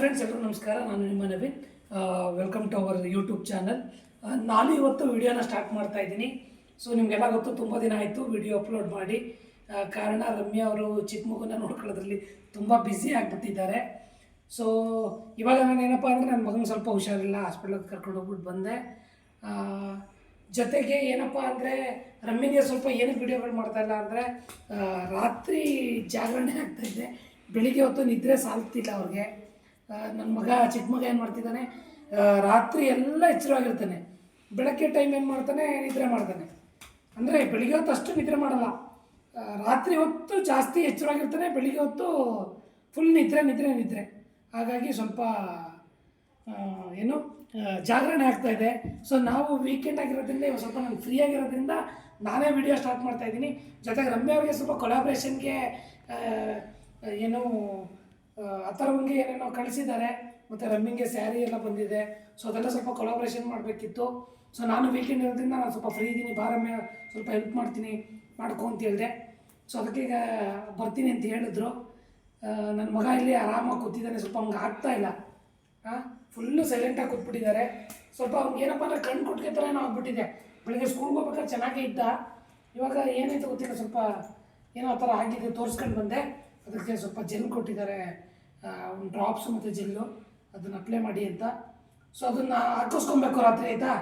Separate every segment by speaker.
Speaker 1: Friends ಎಲ್ಲರೂ ನಮಸ್ಕಾರ. ನಾನು ನಿಮ್ಮ Naveen. Welcome to our YouTube channel ನಾನು ಇವತ್ತು ವಿಡಿಯೋನ ಸ್ಟಾರ್ಟ್ ಮಾಡ್ತಾ ಇದ್ದೀನಿ. ಸೊ ನಿಮ್ಗೆಲ್ಲ ಗೊತ್ತು, ತುಂಬ ದಿನ ಆಯಿತು ವಿಡಿಯೋ ಅಪ್ಲೋಡ್ ಮಾಡಿ. ಕಾರಣ ರಮ್ಯಾ ಅವರು ಚಿಕ್ಕ ಮಗುನ ನೋಡ್ಕೊಳ್ಳೋದ್ರಲ್ಲಿ ತುಂಬ ಬ್ಯುಸಿ ಆಗಿಬಿಟ್ಟಿದ್ದಾರೆ. ಸೊ ಇವಾಗ ನಾನು ಏನಪ್ಪ ಅಂದರೆ ನನ್ನ ಮಗನ ಸ್ವಲ್ಪ ಹುಷಾರಿಲ್ಲ ಹಾಸ್ಪಿಟ್ಲಿಗೆ ಕರ್ಕೊಂಡು ಹೋಗ್ಬಿಟ್ಟು ಬಂದೆ. ಜೊತೆಗೆ ಏನಪ್ಪ ಅಂದರೆ ರಮ್ಯನಿಗೆ ಸ್ವಲ್ಪ ಏನಕ್ಕೆ ವಿಡಿಯೋಗಳು ಮಾಡ್ತಾ ಇಲ್ಲ ಅಂದರೆ ರಾತ್ರಿ ಜಾಗರಣೆ ಆಗ್ತಾ ಇದೆ. ಬೆಳಿಗ್ಗೆ ಹೊತ್ತು ನಿದ್ರೆ ಸಾಲ್ತಿಲ್ಲ ಅವ್ರಿಗೆ. ನನ್ನ ಮಗ ಚಿಕ್ಕ ಮಗ ಏನು ಮಾಡ್ತಿದ್ದಾನೆ? ರಾತ್ರಿ ಎಲ್ಲ ಎಚ್ಚರವಾಗಿರ್ತಾನೆ. ಬೆಳಗ್ಗೆ ಟೈಮ್ ಏನು ಮಾಡ್ತಾನೆ? ನಿದ್ರೆ ಮಾಡ್ತಾನೆ. ಅಂದರೆ ಬೆಳಿಗ್ಗೆ ಹೊತ್ತು ಅಷ್ಟು ನಿದ್ರೆ ಮಾಡಲ್ಲ. ರಾತ್ರಿ ಹೊತ್ತು ಜಾಸ್ತಿ ಎಚ್ಚರವಾಗಿರ್ತಾನೆ, ಬೆಳಿಗ್ಗೆ ಹೊತ್ತು ಫುಲ್ ನಿದ್ರೆ ನಿದ್ರೆ ನಿದ್ರೆ. ಹಾಗಾಗಿ ಸ್ವಲ್ಪ ಏನು ಜಾಗರಣೆ ಆಗ್ತಾ ಇದೆ. ಸೊ ನಾವು ವೀಕೆಂಡ್ ಆಗಿರೋದ್ರಿಂದ, ಇವಾಗ ಸ್ವಲ್ಪ ನಾನು ಫ್ರೀ ಆಗಿರೋದ್ರಿಂದ ನಾನೇ ವಿಡಿಯೋ ಸ್ಟಾರ್ಟ್ ಮಾಡ್ತಾ ಇದ್ದೀನಿ. ಜೊತೆಗೆ ರಮ್ಯ ಅವರಿಗೆ ಸ್ವಲ್ಪ ಕೊಲಾಬ್ರೇಷನ್ಗೆ ಏನು ಅಥರ್ವಂಗೆ ಏನೇನೋ ಕಳಿಸಿದ್ದಾರೆ, ಮತ್ತು ರಮ್ಮಿಂಗೆ ಸ್ಯಾರಿ ಎಲ್ಲ ಬಂದಿದೆ. ಸೊ ಅದೆಲ್ಲ ಸ್ವಲ್ಪ ಕೊಲಾಬ್ರೇಷನ್ ಮಾಡಬೇಕಿತ್ತು. ಸೊ ನಾನು ವೀಕೆಂಡ್ ಇರೋದ್ರಿಂದ ನಾನು ಸ್ವಲ್ಪ ಫ್ರೀ ಇದ್ದೀನಿ ಬಾರಮ್ಮೆ ಸ್ವಲ್ಪ ಹೆಲ್ಪ್ ಮಾಡ್ತೀನಿ, ಮಾಡ್ಕೊ ಅಂತ ಹೇಳಿದೆ. ಸೊ ಅದಕ್ಕೆ ಈಗ ಬರ್ತೀನಿ ಅಂತ ಹೇಳಿದ್ರು. ನನ್ನ ಮಗ ಇಲ್ಲಿ ಆರಾಮಾಗಿ ಕೂತಿದ್ದಾನೆ, ಸ್ವಲ್ಪ ಹಂಗೆ ಆಗ್ತಾ ಇಲ್ಲ. ಹಾಂ ಫುಲ್ಲು ಸೈಲೆಂಟಾಗಿ ಕೂತ್ಬಿಟ್ಟಿದ್ದಾರೆ. ಸ್ವಲ್ಪ ಅವ್ನಿಗೆ ಏನಪ್ಪ ಅಂದರೆ ಕಣ್ಣು ಕೊಟ್ಟಿಗೆ ಥರ ಏನೋ ಆಗ್ಬಿಟ್ಟಿದೆ. ಬೆಳಿಗ್ಗೆ ಸ್ಕೂಲ್ಗೆ ಹೋಗ್ಬೇಕಾದ್ರೆ ಚೆನ್ನಾಗೇ ಇದ್ದ. ಇವಾಗ ಏನಾಯ್ತು ಗೊತ್ತಿಲ್ಲ, ಸ್ವಲ್ಪ ಏನೋ ಆ ಥರ ಆಗಿದೆ, ತೋರಿಸ್ಕೊಂಡು ಬಂದೆ. ಅದಕ್ಕೆ ಸ್ವಲ್ಪ ಜೆಲ್ ಕೊಟ್ಟಿದ್ದಾರೆ. ಒಂದು ಡ್ರಾಪ್ಸ್ ಮತ್ತು ಜೆಲ್ಲು ಅದನ್ನು ಅಪ್ಲೈ ಮಾಡಿ ಅಂತ. ಸೊ ಅದನ್ನು ಹಾಕಿಸ್ಕೊಬೇಕು ರಾತ್ರಿ ಆಯಿತಾ?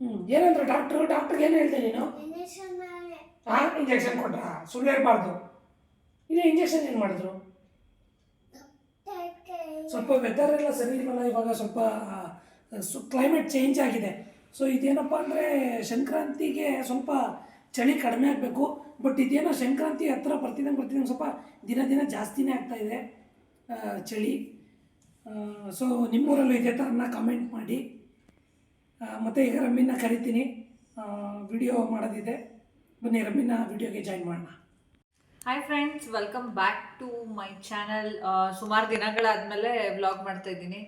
Speaker 1: ಹ್ಞೂ ಏನಂದ್ರೆ ಡಾಕ್ಟ್ರು ಡಾಕ್ಟ್ರಿಗೆ ಏನು ಹೇಳ್ತೀನಿ ನೀನು? ಹಾಂ ಇಂಜೆಕ್ಷನ್ ಕೊಟ್ರಾ? ಸುಳ್ಳು ಹೇಳ್ಬಾರ್ದು. ಇಲ್ಲ ಇಂಜೆಕ್ಷನ್ ಏನು ಮಾಡಿದ್ರು? ಸ್ವಲ್ಪ ವೆದರ್ ಎಲ್ಲ ಸರಿ ಇಲ್ಲ ಇವಾಗ ಸ್ವಲ್ಪ ಕ್ಲೈಮೇಟ್ ಚೇಂಜ್ ಆಗಿದೆ. ಸೊ ಇದೇನಪ್ಪ ಅಂದರೆ ಸಂಕ್ರಾಂತಿಗೆ ಸ್ವಲ್ಪ ಚಳಿ ಕಡಿಮೆ ಆಗಬೇಕು ಬಟ್ ಇದೇನೋ ಸಂಕ್ರಾಂತಿ ಹತ್ರ ಬರ್ತಿದ್ದಂಗೆ ಬರ್ತಿದ್ದಂಗೆ ಸ್ವಲ್ಪ ದಿನ ದಿನ ಜಾಸ್ತಿನೇ ಆಗ್ತಾ ಇದೆ ಚಳಿ. ಸೊ ನಿಮ್ಮೂರಲ್ಲೂ ಇದೇ ಥರನ ಕಮೆಂಟ್ ಮಾಡಿ. ಮತ್ತು ಈಗ ರಮ್ಮಿನ ಕರಿತೀನಿ. ವಿಡಿಯೋ ಮಾಡೋದಿದೆ. ಬನ್ನಿ ರಮ್ಮಿನ ವಿಡಿಯೋಗೆ ಜಾಯಿನ್ ಮಾಡೋಣ.
Speaker 2: Hi friends welcome back to my channel ಸುಮಾರು ದಿನಗಳಾದಮೇಲೆ ವ್ಲಾಗ್ ಮಾಡ್ತಾ ಇದ್ದೀನಿ.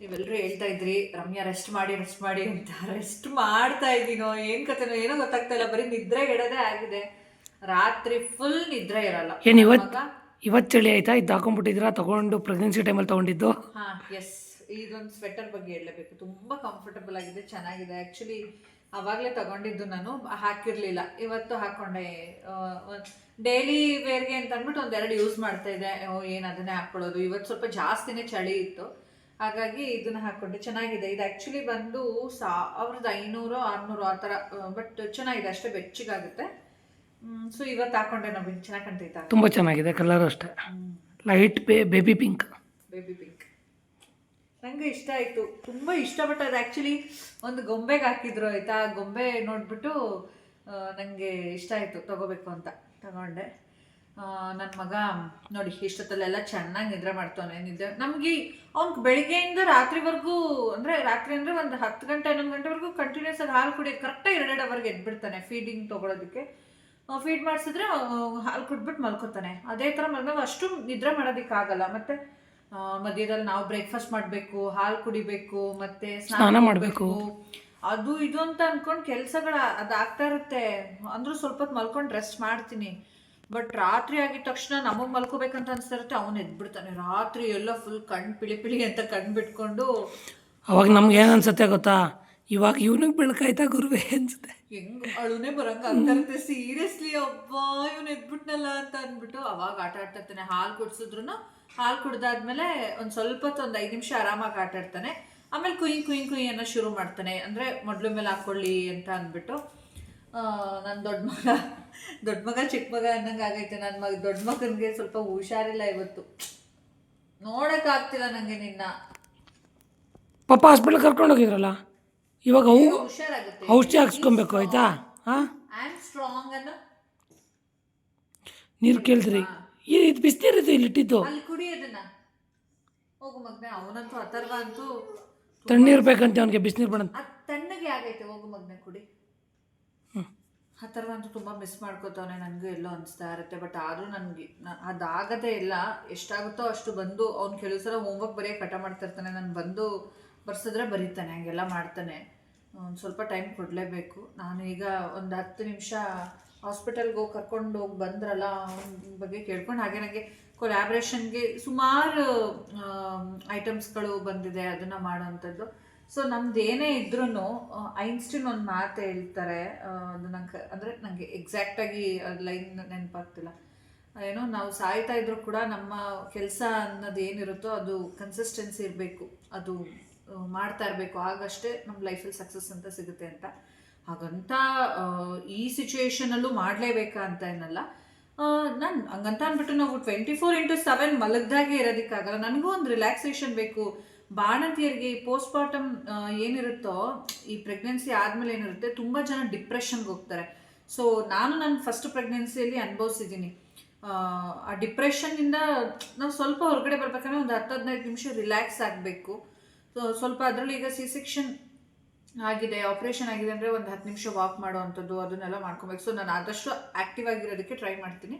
Speaker 2: ನೀವೆಲ್ಲರೂ ಹೇಳ್ತಾ ಇದ್ರಿ ರಮ್ಯಾ ರೆಸ್ಟ್ ಮಾಡಿ ರೆಸ್ಟ್ ಮಾಡಿ ಅಂತ. ರೆಸ್ಟ್ ಮಾಡ್ತಾ ಇದ್ದೀನೋ ಏನು ಕತೆನೋ ಏನೋ ಗೊತ್ತಾಗ್ತಾ ಇಲ್ಲ. ಬರೀ ನಿದ್ರೆ ಇಡೋದೇ ಆಗಿದೆ. ರಾತ್ರಿ ಫುಲ್ ನಿದ್ರೆ ಇರಲ್ಲ.
Speaker 1: ಏನು ಇವತ್ತು ಇವತ್ತು ಚಳಿ ಆಯ್ತಾ? ಇದು ಹಾಕೊಂಡ್ಬಿಟ್ಟಿದ್ದೀರಾ? ತಗೊಂಡು ಪ್ರೆಗ್ನೆನ್ಸಿ ಟೈಮಲ್ಲಿ ತಗೊಂಡಿದ್ದು?
Speaker 2: ಹಾ ಎಸ್ ಇದೊಂದು ಸ್ವೆಟರ್ ಬಗ್ಗೆ ಹೇಳಬೇಕು ತುಂಬಾ ಕಂಫರ್ಟಬಲ್ ಆಗಿದೆ ಚೆನ್ನಾಗಿದೆ. ಆ್ಯಕ್ಚುಲಿ ಅವಾಗಲೇ ತಗೊಂಡಿದ್ದು ನಾನು ಹಾಕಿರಲಿಲ್ಲ. ಇವತ್ತು ಹಾಕೊಂಡೆ. ಡೈಲಿ ವೇರ್ಗೆ ಅಂತ ಅಂದ್ಬಿಟ್ಟು ಒಂದೆರಡು ಯೂಸ್ ಮಾಡ್ತಾ ಇದ್ದೆ. ಏನು ಅದನ್ನೇ ಹಾಕ್ಕೊಳ್ಳೋದು? ಇವತ್ತು ಸ್ವಲ್ಪ ಜಾಸ್ತಿನೇ ಚಳಿ ಇತ್ತು. ಹಾಗಾಗಿ ಇದನ್ನ ಹಾಕೊಂಡೆ. ಚೆನ್ನಾಗಿದೆ. ಇದು ಆ್ಯಕ್ಚುಲಿ ಬಂದು ಸಾವಿರದ ಐನೂರು ಆರುನೂರು ಆ ಥರ ಬಟ್ ಚೆನ್ನಾಗಿದೆ. ಅಷ್ಟೇ ಬೆಚ್ಚಗಾಗುತ್ತೆ. ಸೊ ಇವತ್ತು ಹಾಕೊಂಡೆ ನಾವು. ಚೆನ್ನಾಗಿ ಕಾಣ್ತೈತಾ
Speaker 1: ತುಂಬ ಚೆನ್ನಾಗಿದೆ. ಕಲರ್ ಅಷ್ಟೇ. ಲೈಟ್ ಬೇ ಬೇಬಿ ಪಿಂಕ್
Speaker 2: ಬೇಬಿ ಪಿಂಕ್ ನಂಗೆ ಇಷ್ಟ ಆಯಿತು. ತುಂಬ ಇಷ್ಟಪಟ್ಟು ಅದು ಆ್ಯಕ್ಚುಲಿ ಒಂದು ಗೊಂಬೆಗೆ ಹಾಕಿದ್ರು ಆಯಿತಾ? ಆ ಗೊಂಬೆ ನೋಡಿಬಿಟ್ಟು ನನಗೆ ಇಷ್ಟ ಆಯಿತು. ತಗೋಬೇಕು ಅಂತ. ತಗೊಂಡೆ. ನನ್ನ ಮಗ ನೋಡಿ ಇಷ್ಟೊತ್ತಲ್ಲೆಲ್ಲ ಚೆನ್ನಾಗಿ ನಿದ್ರೆ ಮಾಡ್ತಾನೆ ನಿದ್ದೆ ನಮಗೆ ಅವ್ನಿಗೆ ಬೆಳಿಗ್ಗೆಯಿಂದ ರಾತ್ರಿವರೆಗೂ ಅಂದರೆ ರಾತ್ರಿ ಅಂದರೆ ಒಂದು ಹತ್ತು ಗಂಟೆ ಹನ್ನೊಂದು ಗಂಟೆವರೆಗೂ ಕಂಟಿನ್ಯೂಸ್ ಆಗಿ ಹಾಲು ಕುಡಿಯೋ ಕರೆಕ್ಟಾಗಿ ಎರಡೆರಡು ಅವರ್ಗೆ ಎದ್ಬಿಡ್ತಾನೆ ಫೀಡಿಂಗ್ ತೊಗೊಳೋದಕ್ಕೆ. ಫೀಡ್ ಮಾಡಿಸಿದ್ರೆ ಹಾಲು ಕುಡ್ಬಿಟ್ಟು ಮಲ್ಕೋತಾನೆ. ಅದೇ ಥರ ಮಲ್ದಾಗ ಅಷ್ಟು ನಿದ್ರೆ ಮಾಡೋದಕ್ಕಾಗಲ್ಲ ಮತ್ತು ಮತ್ತೆ ಮಧ್ಯದಲ್ಲಿ ನಾವು ಬ್ರೇಕ್ಫಾಸ್ಟ್ ಮಾಡಬೇಕು ಹಾಲು ಕುಡಿಬೇಕು ಮತ್ತೆ
Speaker 1: ಸ್ನಾನ ಮಾಡಬೇಕು.
Speaker 2: ಅದು ಇದು ಅಂತ ಅನ್ಕೊಂಡು ಕೆಲಸಗಳ ಆಗ್ತಾ ಇರುತ್ತೆ. ಅಂದ್ರೂ ಸ್ವಲ್ಪ ಹೊತ್ತು ಮಲ್ಕೊಂಡು ರೆಸ್ಟ್ ಮಾಡ್ತೀನಿ. ಬಟ್ ರಾತ್ರಿ ಆಗಿದ ತಕ್ಷಣ ನಮಗೆ ಮಲ್ಕೋಬೇಕಂತ ಅನ್ಸಿರುತ್ತೆ ಅವನು ಎದ್ಬಿಡ್ತಾನೆ. ರಾತ್ರಿ ಎಲ್ಲ ಫುಲ್ ಕಣ್ಣು ಪಿಳಿ ಪಿಳಿ ಅಂತ ಕಣ್ಣು ಬಿಟ್ಕೊಂಡು.
Speaker 1: ಅವಾಗ ನಮ್ಗೆ ಏನು ಅನ್ಸುತ್ತೆ ಗೊತ್ತಾ? ಇವಾಗ ಇವನಿಗೆ ಬೆಳಕಾಯ್ತಾ ಗುರುವೆ ಅನ್ಸುತ್ತೆ.
Speaker 2: ಹೆಂಗ್ ಅಳುನೇ ಬರಂಗ ಆಗ್ತಾರಂತೆ ಸೀರಿಯಸ್ಲಿ ಒಬ್ಬ ಇವನು ಎದ್ಬಿಟ್ನಲ್ಲ ಅಂತ ಅಂದ್ಬಿಟ್ಟು ಅವಾಗ ಆಟ ಆಡ್ತಾ ಇರ್ತಾನೆ. ಹಾಲು ಕುಡ್ಸಿದ್ರು ಹಾಲು ಕುಡ್ದಾದ್ಮೇಲೆ ಒಂದ್ ಸ್ವಲ್ಪ ಹೊತ್ತು ಒಂದ್ ಐದು ನಿಮಿಷ ಆರಾಮಾಗಿ ಆಟ ಆಡ್ತಾನೆ. ಆಮೇಲೆ ಕುಯ್ ಕುಯ್ ಕುಯ್ ಅನ್ನೋ ಶುರು ಮಾಡ್ತಾನೆ. ಅಂದ್ರೆ ಮೊದ್ಲು ಮೇಲೆ ಹಾಕೊಳ್ಳಿ ಅಂತ ಅಂದ್ಬಿಟ್ಟು ನನ್ನ ದೊಡ್ಡ ಮಗ. ದೊಡ್ಡ ಮಗ ಚಿಕ್ಕ ಮಗ ಅನ್ನಂಗೆ ಆಗೈತೆ. ನನ್ನ ಮಗ ದೊಡ್ಡ ಮಗನಿಗೆ ಸ್ವಲ್ಪ ಹುಷಾರಿಲ್ಲ ಇವತ್ತು. ನೋಡೋಕ್ಕಾಗ್ತಿಲ್ಲ ನನಗೆ ನಂಗೆ ನಿನ್ನ.
Speaker 1: ಪಾಪ ಹಾಸ್ಪಿಟ್ಲ್ ಕರ್ಕೊಂಡು ಹೋಗಿದ್ರಲ್ಲ? ಇವಾಗ ಅವು
Speaker 2: ಹುಷಾರಾಗುತ್ತೆ.
Speaker 1: ಔಷಧಿ ಹಾಕ್ಸ್ಕೊಬೇಕು ಆಯ್ತಾ? ಹಾಂ
Speaker 2: ಐ ಆಮ್ ಸ್ಟ್ರಾಂಗ್ ಅನ್ನೋ.
Speaker 1: ನೀರು ಕೇಳಿದ್ರಿ. ಇದು ಬಿಸಿನೀರಿದೆ ಇಲ್ಲಿ ಇಟ್ಟಿದ್ದು.
Speaker 2: ಅಲ್ಲಿ ಕುಡಿ ಅದನ್ನ. ಹೋಗು ಮಗ್ನೆ ಅವನಂತೂ ಅಥರ್ವ ಅಂತೂ
Speaker 1: ತಣ್ಣೀರು ಬೇಕಂತೆ ಅವನಿಗೆ ಬಿಸಿನೀರು ಬೇಡ
Speaker 2: ತಣ್ಣಗೆ ಆಗೈತೆ. ಹೋಗು ಮಗ್ನೆ ಕುಡಿ. ಅಥರ್ವ ಅಂತೂ ತುಂಬ ಮಿಸ್ ಮಾಡ್ಕೋತಾವನೆ ನನಗೂ ಎಲ್ಲೋ ಅನಿಸ್ತಾ ಇರುತ್ತೆ. ಬಟ್ ಆದರೂ ನನಗೆ ಅದಾಗದೇ ಇಲ್ಲ. ಎಷ್ಟಾಗುತ್ತೋ ಅಷ್ಟು ಬಂದು ಅವ್ನು ಕೆಲವು ಸಲ ಹೋಮ್ವರ್ಕ್ ಬರೆಯೋ ಕಟ ಮಾಡ್ತಿರ್ತಾನೆ ನಾನು ಬಂದು ಬರ್ಸಿದ್ರೆ ಬರೀತಾನೆ, ಹಂಗೆಲ್ಲ ಮಾಡ್ತಾನೆ. ಒಂದು ಸ್ವಲ್ಪ ಟೈಮ್ ಕೊಡಲೇಬೇಕು. ನಾನು ಈಗ ಒಂದು ಹತ್ತು ನಿಮಿಷ ಹಾಸ್ಪಿಟಲ್ಗೆ ಹೋಗಿ ಕರ್ಕೊಂಡು ಹೋಗಿ ಬಂದ್ರಲ್ಲ, ಅವನ ಬಗ್ಗೆ ಕೇಳ್ಕೊಂಡು ಹಾಗೆ ನನಗೆ ಕೊಲ್ಯಾಬ್ರೇಷನ್ಗೆ ಸುಮಾರು ಐಟಮ್ಸ್ಗಳು ಬಂದಿದೆ. ಅದನ್ನು ಮಾಡೋವಂಥದ್ದು ಸೊ ನಮ್ದು ಏನೇ ಇದ್ರೂ ಐನ್ಸ್ಟೀನ್ ಒಂದು ಮಾತು ಹೇಳ್ತಾರೆ ಅದು ನಂಗೆ, ಅಂದರೆ ನನಗೆ ಎಕ್ಸಾಕ್ಟಾಗಿ ಲೈನ್ ನೆನಪಾಗ್ತಿಲ್ಲ. ಏನೋ ನಾವು ಸಾಯ್ತಾ ಇದ್ರೂ ಕೂಡ ನಮ್ಮ ಕೆಲಸ ಅನ್ನೋದು ಏನಿರುತ್ತೋ ಅದು ಕನ್ಸಿಸ್ಟೆನ್ಸಿ ಇರಬೇಕು. ಅದು ಮಾಡ್ತಾ ಇರಬೇಕು. ಆಗಷ್ಟೇ ನಮ್ಮ ಲೈಫಲ್ಲಿ ಸಕ್ಸಸ್ ಅಂತ ಸಿಗುತ್ತೆ ಅಂತ. ಹಾಗಂತ ಈ ಸಿಚುಯೇಷನಲ್ಲೂ ಮಾಡಲೇಬೇಕಾ ಅಂತ ಏನಲ್ಲ. ನಾನು ಹಂಗಂತ ಅಂದ್ಬಿಟ್ಟು ನಾವು ಟ್ವೆಂಟಿ ಫೋರ್ ಇಂಟು ಸೆವೆನ್ ಮಲಗ್ದಾಗೆ ಇರೋದಕ್ಕಾಗಲ್ಲ. ನನಗೂ ಒಂದು ರಿಲ್ಯಾಕ್ಸೇಷನ್ ಬೇಕು. ಬಾಣಂತಿಯರಿಗೆ ಪೋಸ್ಟ್ ಮಾರ್ಟಮ್ ಏನಿರುತ್ತೋ, ಈ ಪ್ರೆಗ್ನೆನ್ಸಿ ಆದಮೇಲೆ ಏನಿರುತ್ತೆ, ತುಂಬ ಜನ ಡಿಪ್ರೆಷನ್ಗೆ ಹೋಗ್ತಾರೆ. ಸೊ ನಾನು ನನ್ನ ಫಸ್ಟ್ ಪ್ರೆಗ್ನೆನ್ಸಿಯಲ್ಲಿ ಅನುಭವಿಸಿದ್ದೀನಿ. ಆ ಡಿಪ್ರೆಷನ್ನಿಂದ ನಾವು ಸ್ವಲ್ಪ ಹೊರಗಡೆ ಬರ್ಬೇಕಂದ್ರೆ ಒಂದು ಹತ್ತು ಹದಿನೈದು ನಿಮಿಷ ರಿಲ್ಯಾಕ್ಸ್ ಆಗಬೇಕು. ಸೊ ಸ್ವಲ್ಪ ಅದರಲ್ಲಿ ಈಗ ಸಿ ಸೆಕ್ಷನ್ ಆಗಿದೆ ಆಪ್ರೇಷನ್ ಆಗಿದೆ ಅಂದರೆ ಒಂದು ಹತ್ತು ನಿಮಿಷ ವಾಕ್ ಮಾಡುವಂಥದ್ದು, ಅದನ್ನೆಲ್ಲ ಮಾಡ್ಕೊಬೇಕು. ಸೊ ನಾನು ಆದಷ್ಟು ಆ್ಯಕ್ಟಿವ್ ಆಗಿರೋದಕ್ಕೆ ಟ್ರೈ ಮಾಡ್ತೀನಿ.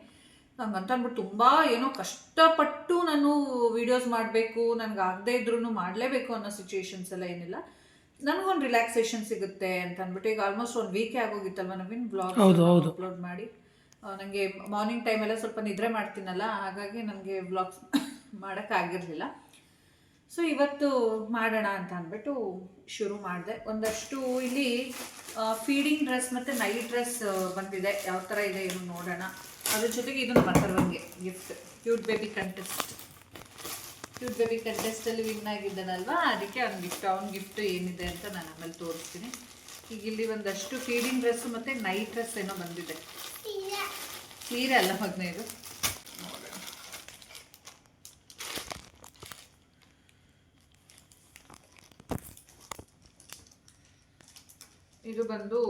Speaker 2: ಹಂಗಂತ ಅಂದ್ಬಿಟ್ಟು ತುಂಬ ಏನೋ ಕಷ್ಟಪಟ್ಟು ನಾನು ವೀಡಿಯೋಸ್ ಮಾಡಬೇಕು ನನಗೆ ಆಗದೇ ಇದ್ರೂ ಮಾಡಲೇಬೇಕು ಅನ್ನೋ ಸಿಚುವೇಶನ್ಸ್ ಎಲ್ಲ ಏನಿಲ್ಲ. ನನಗೊಂದು ರಿಲ್ಯಾಕ್ಸೇಷನ್ ಸಿಗುತ್ತೆ ಅಂತ ಅಂದ್ಬಿಟ್ಟು ಈಗ ಆಲ್ಮೋಸ್ಟ್ ಒಂದು ವೀಕೆ ಆಗೋಗಿತ್ತಲ್ವ ನವೀನ್ ಬ್ಲಾಗ್
Speaker 1: ಹೌದು, ಹೌದು.
Speaker 2: ಅಪ್ಲೋಡ್ ಮಾಡಿ? ನನಗೆ ಮಾರ್ನಿಂಗ್ ಟೈಮೆಲ್ಲ ಸ್ವಲ್ಪ ನಿದ್ರೆ ಮಾಡ್ತೀನಲ್ಲ ಹಾಗಾಗಿ ನನಗೆ ವ್ಲಾಗ್ಸ್ ಮಾಡೋಕ್ಕಾಗಿರಲಿಲ್ಲ ಸೊ ಇವತ್ತು ಮಾಡೋಣ ಅಂತ ಅಂದ್ಬಿಟ್ಟು ಶುರು ಮಾಡಿದೆ. ಒಂದಷ್ಟು ಇಲ್ಲಿ ಫೀಡಿಂಗ್ ಡ್ರೆಸ್ ಮತ್ತು ನೈಟ್ ಡ್ರೆಸ್ ಬಂದಿದೆ. ಯಾವ ಥರ ಇದೆ ಏನು ನೋಡೋಣ. ಅದ್ರ ಜೊತೆಗೆ ಇದನ್ನು ಅಥರ್ವಂಗೆ gift cute baby contest cute baby ಕಂಟೆಸ್ಟಲ್ಲಿ win ಆಗಿದ್ದಾನಲ್ವಾ? ಅದಕ್ಕೆ ಅವ್ನ ಗಿಫ್ಟ್ ಅವ್ನ ಗಿಫ್ಟ್ ಏನಿದೆ ಅಂತ ನಾನು ಆಮೇಲೆ ತೋರಿಸ್ತೀನಿ. ಈಗ ಇಲ್ಲಿ ಒಂದಷ್ಟು ಫೀಡಿಂಗ್ ಡ್ರೆಸ್ ಮತ್ತು ನೈಟ್ ಡ್ರೆಸ್ ಏನೋ ಬಂದಿದೆ. ಸೀರೆ ಅಲ್ಲ ಮಗ್ನ ಇದು. ಇದು ಬಂದು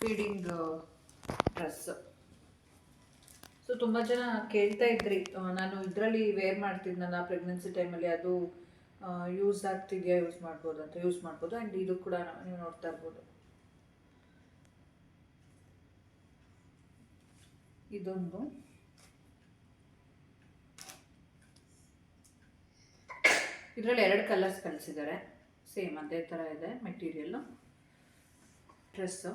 Speaker 2: ಫೀಡಿಂಗ್ ಡ್ರೆಸ್ ಸೊ ತುಂಬ ಜನ ಕೇಳ್ತಾ ಇದ್ರಿ. ನಾನು ಇದರಲ್ಲಿ ವೇರ್ ಮಾಡ್ತಿದ್ನಲ್ಲ ಪ್ರೆಗ್ನೆನ್ಸಿ ಟೈಮಲ್ಲಿ ಅದು ಯೂಸ್ ಆಗ್ತಿದೆಯಾ ಯೂಸ್ ಮಾಡ್ಬೋದು ಅಂತ ಯೂಸ್ ಮಾಡ್ಬೋದು. ಆ್ಯಂಡ್ ಇದು ಕೂಡ ನೀವು ನೋಡ್ತಾ ಇರ್ಬೋದು. ಇದೊಂದು. ಇದರಲ್ಲಿ ಎರಡು ಕಲರ್ಸ್ ಕಳಿಸಿದ್ದಾರೆ. ಸೇಮ್ ಅದೇ ಥರ ಇದೆ ಮೆಟೀರಿಯಲ್ಲು ಡ್ರೆಸ್ಸು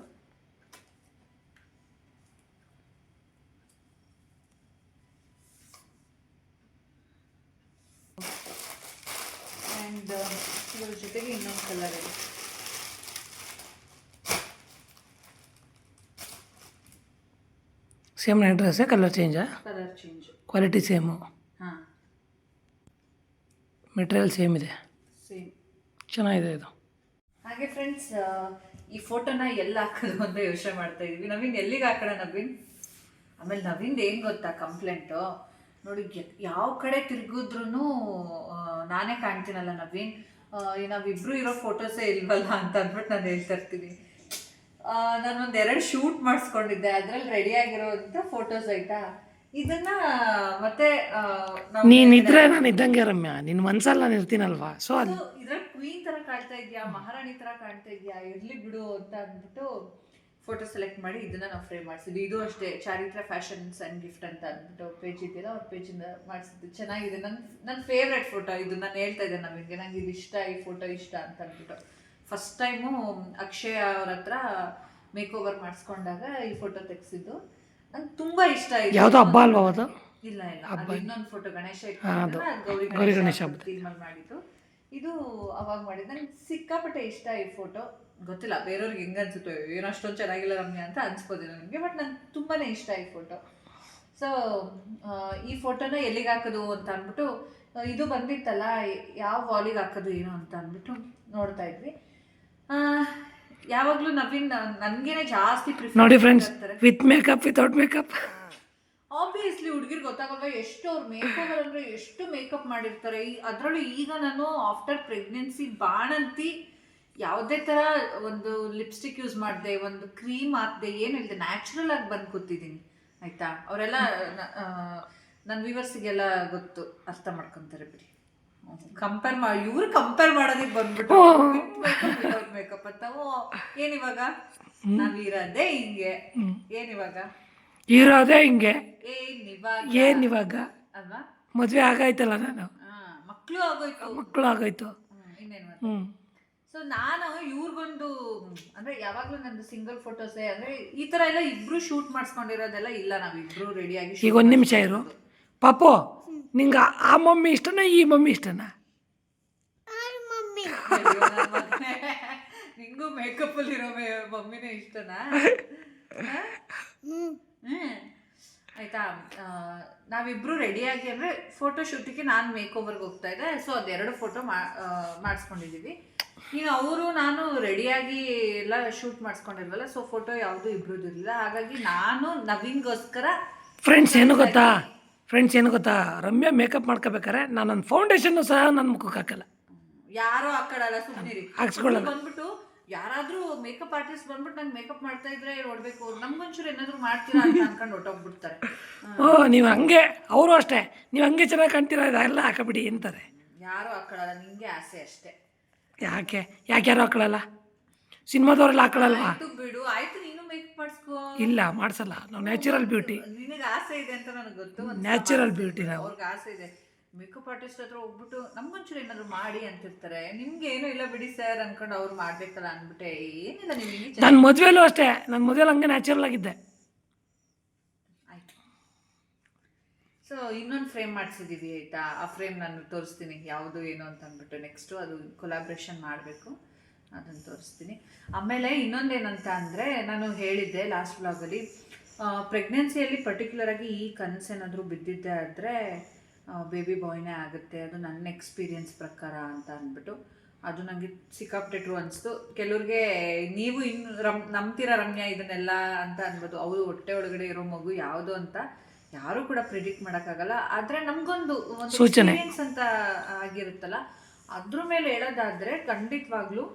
Speaker 2: ಆ್ಯಂಡ್ ಇದರ ಜೊತೆಗೆ ಇನ್ನೊಂದು ಕಲರ್ ಇದೆ.
Speaker 1: ಸೇಮ್ ನೈಟ್ ಡ್ರೆಸ್ಸೇ ಕಲರ್ ಚೇಂಜಾ
Speaker 2: ಕಲರ್ ಚೇಂಜು
Speaker 1: ಕ್ವಾಲಿಟಿ ಸೇಮು
Speaker 2: ಹಾಂ.
Speaker 1: ಮೆಟೀರಿಯಲ್ ಸೇಮ್ ಇದೆ.
Speaker 2: ಸೇಮ್
Speaker 1: ಚೆನ್ನಾಗಿದೆ ಇದು.
Speaker 2: ಹಾಗೆ ಫ್ರೆಂಡ್ಸ್ ಈ ಫೋಟೋನ ಎಲ್ಲಿ ಹಾಕೋದು ಅಂತ ಯೋಚನೆ ಮಾಡ್ತಾ ಇದೀವಿ. ನವೀನ್ ಎಲ್ಲಿಗೆ ಹಾಕೋಣ ನವೀನ್? ಆಮೇಲೆ ನವೀನ್ ಏನು ಗೊತ್ತಾ ಕಂಪ್ಲೇಂಟು ನೋಡಿ ಯಾವ ಕಡೆ ತಿರುಗಿದ್ರು ನಾನೇ ಕಾಣ್ತೀನಲ್ಲ ನವೀನ್. ನಾವಿಬ್ರು ಇರೋ ಫೋಟೋಸೇ ಇಲ್ವಲ್ಲ ಅಂತ ಅಂದ್ಬಿಟ್ಟು ನಾನು ಹೇಳ್ತಾ ಇರ್ತೀನಿ. ನಾನು ಒಂದೆರಡು ಎರಡು ಶೂಟ್ ಮಾಡಿಸ್ಕೊಂಡಿದ್ದೆ. ಅದ್ರಲ್ಲಿ ರೆಡಿ ಆಗಿರೋಂಥ ಫೋಟೋಸ್ ಆಯ್ತಾ? ಇದನ್ನ ಮತ್ತೆ
Speaker 1: ನೀನಿದ್ರೆ ನಾನು ಇದ್ದಂಗೆ ರಮ್ಯಾ. ನಿನ್ನ ಮನ್ಸಲ್ಲಿ ನಾನು ಇರ್ತೀನಲ್ವಾ? ಸೊ ಅದು
Speaker 2: ಇದ್ರಲ್ಲಿ ಕ್ವೀನ್ ತರ ಕಾಣ್ತಾ ಇದ್ಯಾ? ಮಹಾರಾಣಿ ತರ ಕಾಣ್ತಾ ಇದ್ಯಾ? ಇರ್ಲಿ ಬಿಡು ಅಂತ ಅಂದ್ಬಿಟ್ಟು ಫೋಟೋ ಸೆಲೆಕ್ಟ್ ಮಾಡಿ ಇದನ್ನ ನಾವು ಫ್ರೇಮ್ ಮಾಡಿಸಿದ್ವಿ. ಇದು ಅಷ್ಟೇ ಚಾರಿತ್ರ ಫ್ಯಾಷನ್ಸ್ ಅಂಡ್ ಗಿಫ್ಟ್ ಅಂತ ಅಂದ್ಬಿಟ್ಟು ಪೇಜ್ ಇದ್ದೀರಾ ಅವ್ರ ಪೇಜಿಂದ ಮಾಡಿಸಿದ್ದು. ಚೆನ್ನಾಗಿದೆ. ನನ್ ನನ್ನ ಫೇವ್ರೆಟ್ ಫೋಟೋ ಇದು. ನಾನು ಹೇಳ್ತಾ ಇದ್ದೆ ನಮಗೆ. ನಂಗೆ ಇದು ಇಷ್ಟ ಈ ಫೋಟೋ ಇಷ್ಟ ಅಂತ ಅಂದ್ಬಿಟ್ಟು. ಫಸ್ಟ್ ಟೈಮು ಅಕ್ಷಯ ಅವ್ರ ಹತ್ರ ಮೇಕ್ ಓವರ್ ಮಾಡಿಸ್ಕೊಂಡಾಗ ಈ ಫೋಟೋ ತೆಗೆಸಿದ್ದು. ನಂಗೆ ತುಂಬಾ ಇಷ್ಟ
Speaker 1: ಯಾವುದೋ ಹಬ್ಬ ಅಲ್ವಾ ಅದು?
Speaker 2: ಇಲ್ಲ ಇಲ್ಲ. ಇನ್ನೊಂದು ಫೋಟೋ ಗಣೇಶ ಗೌರಿ ಗಣೇಶ ಮಾಡಿದ್ದು. ಇದು ಅವಾಗ ಮಾಡಿದ್ದು. ನಂಗೆ ಸಿಕ್ಕಾಪಟ್ಟೆ ಇಷ್ಟ ಈ ಫೋಟೋ ಗೊತ್ತಿಲ್ಲ ಬೇರೆಯವ್ರಿಗೆ ಹೆಂಗೆ ಅನ್ಸುತ್ತೋ ಏನೋ ಅಷ್ಟೊಂದು ಚೆನ್ನಾಗಿಲ್ಲ ರಮ್ಯ ಅಂತ ಅನ್ಸ್ಬೋದಿಲ್ಲ ನನಗೆ ಬಟ್ ನಂಗೆ ತುಂಬಾ ಇಷ್ಟ ಈ ಫೋಟೋ ಸೊ ಈ ಫೋಟೋನ ಎಲ್ಲಿಗೆ ಹಾಕೋದು ಅಂತ ಅಂದ್ಬಿಟ್ಟು ಇದು ಬಂದಿತ್ತಲ್ಲ ಯಾವ ವಾಲಿಗೆ ಹಾಕೋದು ಏನು ಅಂತ ಅಂದ್ಬಿಟ್ಟು ನೋಡ್ತಾ ಇದ್ವಿ. ಯಾವಾಗಲೂ ನವೀನ್ ನನಗೇನೆ ಜಾಸ್ತಿ ಪ್ರಿಫರ್
Speaker 1: ನೋಡಿ friends with makeup without makeup
Speaker 2: obviously ಹುಡುಗಿರ್ ಗೊತ್ತಾಗಲ್ವಾ ಎಷ್ಟು ಅವ್ರ ಮೇಕಪ್ ಅಂದ್ರೆ ಎಷ್ಟು ಮೇಕಪ್ ಮಾಡಿರ್ತಾರೆ. ಅದರಲ್ಲೂ ಈಗ ನಾನು ಆಫ್ಟರ್ ಪ್ರೆಗ್ನೆನ್ಸಿ ಬಾಣಂತಿ ಯಾವುದೇ ಥರ ಒಂದು ಲಿಪ್ಸ್ಟಿಕ್ ಯೂಸ್ ಮಾಡಿದೆ ಒಂದು ಕ್ರೀಮ್ ಹಾಕ್ದೆ ಏನು ಇಲ್ಲದೆ ನ್ಯಾಚುರಲ್ ಆಗಿ ಬಂದು ಕೂತಿದ್ದೀನಿ ಆಯ್ತಾ? ಅವರೆಲ್ಲ ನನ್ನ ವ್ಯೂವರ್ಸಿಗೆಲ್ಲ ಗೊತ್ತು ಅರ್ಥ ಮಾಡ್ಕೊತಾರೆ ಬಿಡಿ. ಕಂಪೇರ್ ಮಾಡಿ ಇವ್ರು ಕಂಪೇರ್ ಮಾಡೋದಕ್ಕೆ ಬಂದ್ಬಿಟ್ಟು ಮೇಕಪ್ ಅಂತ. ಓ ಏನಿವಾಗ ನಾವಿರೋದೇ ಹಿಂಗೆ. ಏನಿವಾಗ
Speaker 1: ಇರೋದೇ ಹಿಂಗೆ.
Speaker 2: ಏನಿವಾಗ
Speaker 1: ಏನು ಇವಾಗ?
Speaker 2: ಅಲ್ವಾ?
Speaker 1: ಮದುವೆ ಆಗಾಯ್ತಲ್ಲ ನಾನು.
Speaker 2: ಮಕ್ಕಳು ಆಗೋಯ್ತು.
Speaker 1: ಮಕ್ಕಳು ಆಗೋಯ್ತು.
Speaker 2: ಇನ್ನೇನ್
Speaker 1: ಹ್ಞೂ
Speaker 2: ಸೊ ನಾನು ಇವ್ರಿಗೊಂದು ಅಂದ್ರೆ ಯಾವಾಗ್ಲೂ ನಂದು ಸಿಂಗಲ್ ಫೋಟೋಸೇ ಅಂದ್ರೆ ಈ ತರ ಎಲ್ಲ ಇಬ್ರು ಶೂಟ್ ಮಾಡಿಸ್ಕೊಂಡಿರೋದೆಲ್ಲ ಇಲ್ಲ ನಾವು ಇಬ್ರು ರೆಡಿಯಾಗಿ
Speaker 1: ಈಗ ಒಂದು ನಿಮಿಷ ಇರು. ಪಾಪು ನಿಂಗೆ ಆ ಮಮ್ಮಿ ಇಷ್ಟನಾ ಈ ಮಮ್ಮಿ ಇಷ್ಟನಾ.
Speaker 2: ನಿಂಗೂ ಮೇಕಪ್ ಅಲ್ಲಿರೋ ಮಮ್ಮಿನೇ ಇಷ್ಟನಾ? ಆಯ್ತಾ? ನಾವಿಬ್ರು ರೆಡಿಯಾಗಿ ಅಂದ್ರೆ ಫೋಟೋ ಶೂಟಿಗೆ ನಾನು ಮೇಕ್ ಓವರ್ಗೆ ಹೋಗ್ತಾ ಇದ್ದೆ. ಸೊ ಅದೆರಡು ಫೋಟೋ ಮಾಡಿಸ್ಕೊಂಡಿದ್ದೀವಿ ಈಗ ಅವರು ನಾನು ರೆಡಿಯಾಗಿ ಎಲ್ಲ ಶೂಟ್ ಮಾಡಿಸ್ಕೊಂಡಿರ್ವಲ್ಲ ಸೊ ಫೋಟೋ ಯಾವುದು ಇಬ್ರದ್ದು ಇರಲಿಲ್ಲ. ಹಾಗಾಗಿ ನಾನು ನವೀನ್ಗೋಸ್ಕರ
Speaker 1: ಫ್ರೆಂಡ್ಸ್ ಏನು ಗೊತ್ತಾ? ಫ್ರೆಂಡ್ಸ್ ಏನು ಗೊತ್ತಾ? ರಮ್ಯಾ ಮೇಕಪ್ ಮಾಡ್ಕೋಬೇಕಾರೆ ನಾನು ನನ್ನ ಫೌಂಡೇಶನ್ನು ಸಹ ನನ್ನ ಮುಖಕ್ಕೆ ಹಾಕಲ್ಲ.
Speaker 2: ಯಾರೋ ಹಾಕಡಲ್ಲ ಸುಮ್ಮನಿರಿ
Speaker 1: ಹಾಕ್ಸ್ಕೊಳ್ಳಲ್ಲ.
Speaker 2: ಬಂದ್ಬಿಟ್ಟು ಯಾರಾದರೂ ಮೇಕಪ್ ಆರ್ಟಿಸ್ಟ್ ಬಂದ್ಬಿಟ್ಟು ನಂಗೆ ಮೇಕಪ್ ಮಾಡ್ತಾ ಇದ್ರೆ ನೋಡ್ಬೇಕು ನಮ್ಗೊಂಚೂರು ಏನಾದ್ರು ಮಾಡ್ತೀರಾ ಅಂತ ಅನ್ಕೊಂಡು ಹೊಟ್ಟೋಗ್ಬಿಡ್ತಾರೆ
Speaker 1: ಓ ನೀವು ಹಂಗೆ ಅವರು ಅಷ್ಟೇ. ನೀವು ಹಂಗೆ ಚೆನ್ನಾಗಿ ಕಾಣ್ತೀರಾ? ಹಾಕಬಿಡಿ ಅಂತಾರೆ.
Speaker 2: ಯಾರು ಹಾಕಡಲ್ಲ ನಿಂಗೆ ಆಸೆ ಅಷ್ಟೇ.
Speaker 1: ಯಾಕೆ? ಯಾಕೆ ಯಾರು ಹಾಕೊಳ್ಳಲ್ಲ ಸಿನಿಮಾದವ್ರೆಲ್ಲ ಹಾಕೊಳ್ಳಲ್ವಾ
Speaker 2: ಆಯ್ತು ಬಿಡು ಆಯ್ತು ನೀನು ಮೇಕಪ್ ಮಾಡಿಸ್ಕೋ.
Speaker 1: ಇಲ್ಲ ಮಾಡಿಸಲ್ಲ. ನಾವು ನ್ಯಾಚುರಲ್ ಬ್ಯೂಟಿ
Speaker 2: ನಿನಗೆ ಆಸೆ ಇದೆ ಅಂತ ನನಗೆ ಗೊತ್ತು ಒಂದ್
Speaker 1: ನ್ಯಾಚುರಲ್ ಬ್ಯೂಟಿ ನಾವು.
Speaker 2: ಅವ್ರಿಗೆ ಆಸೆ ಇದೆ. ಮೇಕಪ್ ಆರ್ಟಿಸ್ಟ್ ಹತ್ರ ಹೋಗ್ಬಿಟ್ಟು ನಮ್ಗೊಂಚೂರು ಏನಾದರೂ ಮಾಡಿ ಅಂತಿರ್ತಾರೆ. ನಿಮ್ಗೆ ಏನೂ ಇಲ್ಲ ಬಿಡಿ ಸರ್ ಅನ್ಕೊಂಡು ಅವ್ರು ಮಾಡ್ಬೇಕಲ್ಲ ಅಂದ್ಬಿಟ್ಟೆ ಏನಿಲ್ಲ ನಿಮಗೆ
Speaker 1: ನನ್ನ ಮದುವೆಲೂ ಅಷ್ಟೇ. ನನ್ನ ಮದುವೆಲಿ ಹಂಗೆ ನ್ಯಾಚುರಲ್ ಆಗಿದ್ದೆ
Speaker 2: ಆಯ್ತು ಸೊ ಇನ್ನೊಂದು ಫ್ರೇಮ್ ಮಾಡಿಸಿದ್ದೀವಿ ಆಯಿತಾ? ಆ ಫ್ರೇಮ್ ನಾನು ತೋರಿಸ್ತೀನಿ, ಯಾವುದು ಏನು ಅಂತ ಅಂದ್ಬಿಟ್ಟು ನೆಕ್ಸ್ಟು ಅದು ಕೊಲಾಬ್ರೇಷನ್ ಮಾಡಬೇಕು. ಅದನ್ನು ತೋರಿಸ್ತೀನಿ. ಆಮೇಲೆ ಇನ್ನೊಂದೇನಂತ ಅಂದರೆ, ನಾನು ಹೇಳಿದ್ದೆ ಲಾಸ್ಟ್ ಬ್ಲಾಗಲ್ಲಿ ಪ್ರೆಗ್ನೆನ್ಸಿಯಲ್ಲಿ ಪರ್ಟಿಕ್ಯುಲರಾಗಿ ಈ ಕನಸೇನಾದರೂ ಬಿದ್ದಿದ್ದೆ ಆದರೆ ಬೇಬಿ ಬಾಯ್ನೇ ಆಗುತ್ತೆ. ಅದು ನನ್ನ ಎಕ್ಸ್ಪೀರಿಯನ್ಸ್ ಪ್ರಕಾರ ಅಂತ ಅಂದ್ಬಿಟ್ಟು. ಅದು ನನಗೆ ಸಿಕ್ಕಾಪಟ್ಟೆ ಟ್ರೂ ಅನಿಸ್ತು. ಕೆಲವ್ರಿಗೆ ನೀವು ಇನ್ನು ರಮ್, ನಂಬ್ತೀರ ರಮ್ಯಾ ಇದನ್ನೆಲ್ಲ ಅಂತ ಅನ್ಬೋದು ಅವರು ಹೊಟ್ಟೆ ಒಳಗಡೆ ಇರೋ ಮಗು ಯಾವುದು ಅಂತ ಯಾರು ಕೂಡ ಪ್ರಿಡಿಕ್ಟ್ ಮಾಡೋಕ್ಕಾಗಲ್ಲ. ಆದರೆ ನಮಗೊಂದು
Speaker 1: ಸೂಚನೆ.
Speaker 2: ಅಂತ ಆಗಿರುತ್ತಲ್ಲ ಅದ್ರ ಮೇಲೆ ಹೇಳೋದಾದರೆ ಖಂಡಿತವಾಗ್ಲೂ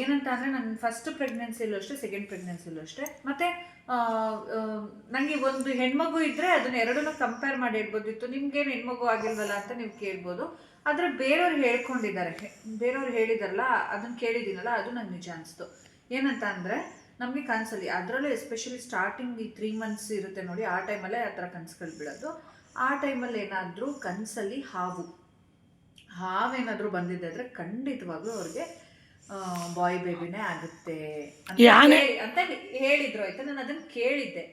Speaker 2: ಏನಂತ ಅಂದರೆ ನನ್ನ ಫಸ್ಟ್ ಪ್ರೆಗ್ನೆನ್ಸಿಲೂ ಅಷ್ಟೇ ಸೆಕೆಂಡ್ ಪ್ರೆಗ್ನೆನ್ಸಿಲೂ ಅಷ್ಟೇ. ಮತ್ತು ನನಗೆ ಒಂದು ಹೆಣ್ಮಗು ಇದ್ದರೆ ಅದನ್ನ ಎರಡನ್ನೂ ಕಂಪೇರ್ ಮಾಡಿ ಹೇಳ್ಬೋದಿತ್ತು ನಿಮ್ಗೇನು ಹೆಣ್ಮಗು ಆಗಿಲ್ವಲ್ಲ ಅಂತ ನೀವು ಕೇಳ್ಬೋದು. ಆದರೆ ಬೇರೆಯವ್ರು ಹೇಳ್ಕೊಂಡಿದ್ದಾರೆ. ಬೇರೆಯವ್ರು ಹೇಳಿದಾರಲ್ಲ ಅದನ್ನು ಕೇಳಿದ್ದೀನಲ್ಲ ಅದು ನಂಗೆ ನಿಜ ಅನಿಸ್ತು. ಏನಂತ ಅಂದರೆ ನಮಗೆ ಕನಸಲ್ಲಿ ಅದರಲ್ಲೂ ಎಸ್ಪೆಷಲಿ ಸ್ಟಾರ್ಟಿಂಗ್ ಈ ತ್ರೀ ಮಂತ್ಸ್ ಇರುತ್ತೆ ನೋಡಿ ಆ ಟೈಮಲ್ಲೇ ಆ ಥರ ಕನಸುಗಳು ಬಿಡೋದು. ಆ ಟೈಮಲ್ಲಿ ಏನಾದರೂ ಕನಸಲ್ಲಿ ಹಾವು ಹಾವೇನಾದರೂ ಬಂದಿದೆ ಅಂದರೆ ಖಂಡಿತವಾಗ್ಲೂ ಅವ್ರಿಗೆ ಬಾಯ್ ಬೇಬಿನೇ ಆಗುತ್ತೆ ಅಂತ ಹೇಳಿದ್ರು ಆಯ್ತಾ? ನಾನು ಅದನ್ನು ಕೇಳಿದ್ದೆ.